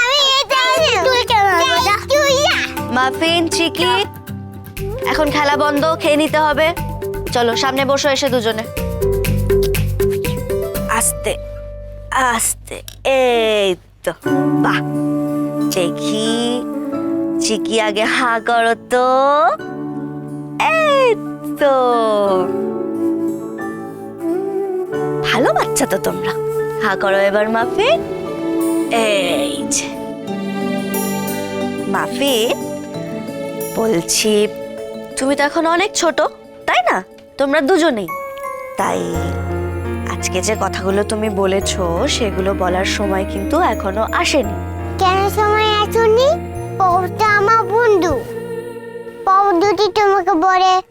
আমি এটা তুই কেন মাফিন চিকি। এখন খেলা বন্ধ খেয়ে নিতে হবে। চলো সামনে বসো এসে দুজনে। আস্তে আস্তে এই তো। বাহ। দেখি চিকি আগে হা করো তো। এই তো। ভালো বাচ্চা তো তোমরা। হা করো এবার মাফিন। এই যে মাফিন বলছি তুমি তো এখন অনেক ছোট তাই না? তোমরা দুজনেই। তাই আজকে যে কথাগুলো তুমি বলেছ সেগুলো বলার সময় কিন্তু এখনও আসেনি। কেন সময় আসুনি? পৌটা আমার বন্ধু। পৌ যদি তোমাকে বলে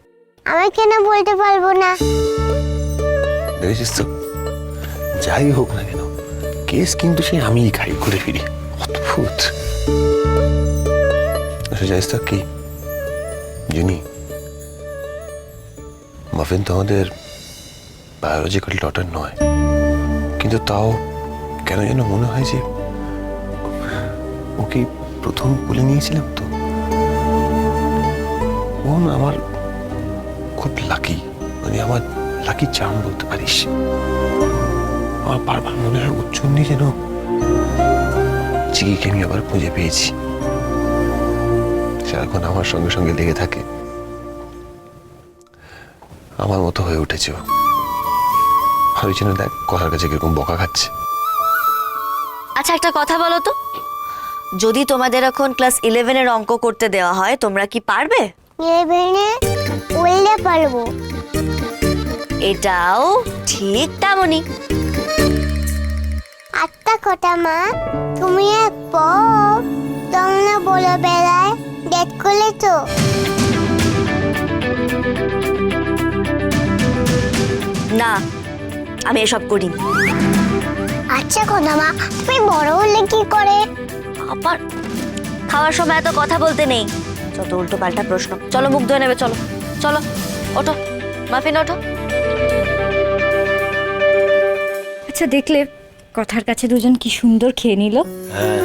আমি কেন বলতে পারব না? দেখেছিস তো? যাই হোক না কেন কেস কিন্তু সে আমিই খাই, ঘুরে ফিরি। অদ্ভুত। আচ্ছা জানিস তো কি? জুনি, মাফিন তো আমাদের বায়োলজিক্যাল ডটার নয়, কিন্তু তাও কেন যেন মনে হয় যে ওকে প্রথম বলে নিয়েছিলাম তো। ও আমার খুব লাকি মানে আমার লাকি চাম বলতে পারিস। আমার বারবার মনে হয় ওর জন্যই যেন চিকিকে আমি আবার খুঁজে পেয়েছি। সারাক্ষণ আমার সঙ্গে সঙ্গে লেগে থাকে। আমার মতো হয়ে উঠেছে ও। আর ওই জন্য দেখ কথার কাছে কীরকম বকা খাচ্ছে। আচ্ছা একটা কথা বলো তো। যদি তোমাদের এখন ক্লাস ইলেভেনের অঙ্ক করতে দেওয়া হয় তোমরা কি পারবে? ইলেভেনে পারব। এটাও ঠিক তেমনই। আটটা কথা মা তুমি এক পর তোমরা বলে বেড়ায় ডেট করলে তো না আমি এসব করি আচ্ছা কথা মা তুমি বড় হলে কি করে? আবার খাওয়ার সময় এত কথা বলতে নেই। যত উল্টো পাল্টা প্রশ্ন। চলো মুখ ধুয়ে নেবে চলো। চলো ওঠো মাফিন ওঠো। আচ্ছা দেখলে কথার কাছে দুজন কি সুন্দর খেয়ে নিল? হ্যাঁ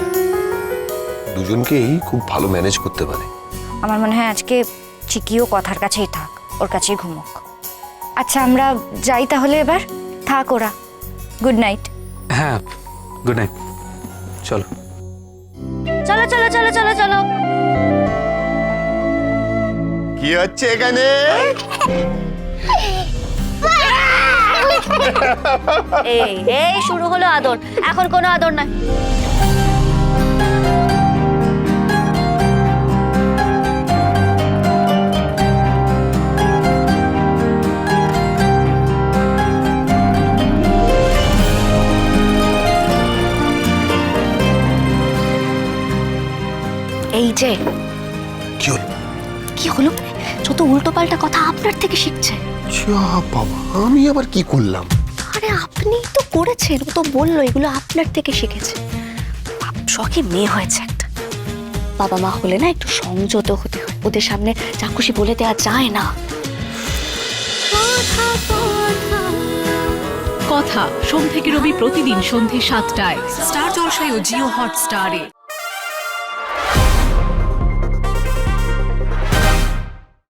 দুজনকেই খুব ভালো ম্যানেজ করতে পারে। আমার মনে হয় আজকে চিকিও কথার কাছেই থাক ওর কাছেই ঘুমোক। আচ্ছা আমরা যাই তাহলে এবার? থাক ওরা। গুড নাইট হ্যাঁ গুড নাইট চলো। চলো চলো চলো চলো চলো। কি হচ্ছে এখানে? এই এই শুরু হলো আদর। এখন কোনো আদর নাই। এই যে কি হলো? কি হলো? যত উল্টো পাল্টা কথা আপনার থেকে শিখছে। যা বাবা আমি আবার কি করলাম? আরে আপনি তো করেছেন ও তো বলল এগুলো আপনার থেকে শিখেছে। শখে মেয়ে হয়েছে একটা। বাবা মা হলে না একটু সংযত হতে হয়। ওদের সামনে খুশি বলে দেওয়া যায় না। কথা সোম থেকে রবি প্রতিদিন সন্ধে সাতটায়। স্টার জলসায় ও জিও হটস্টারে।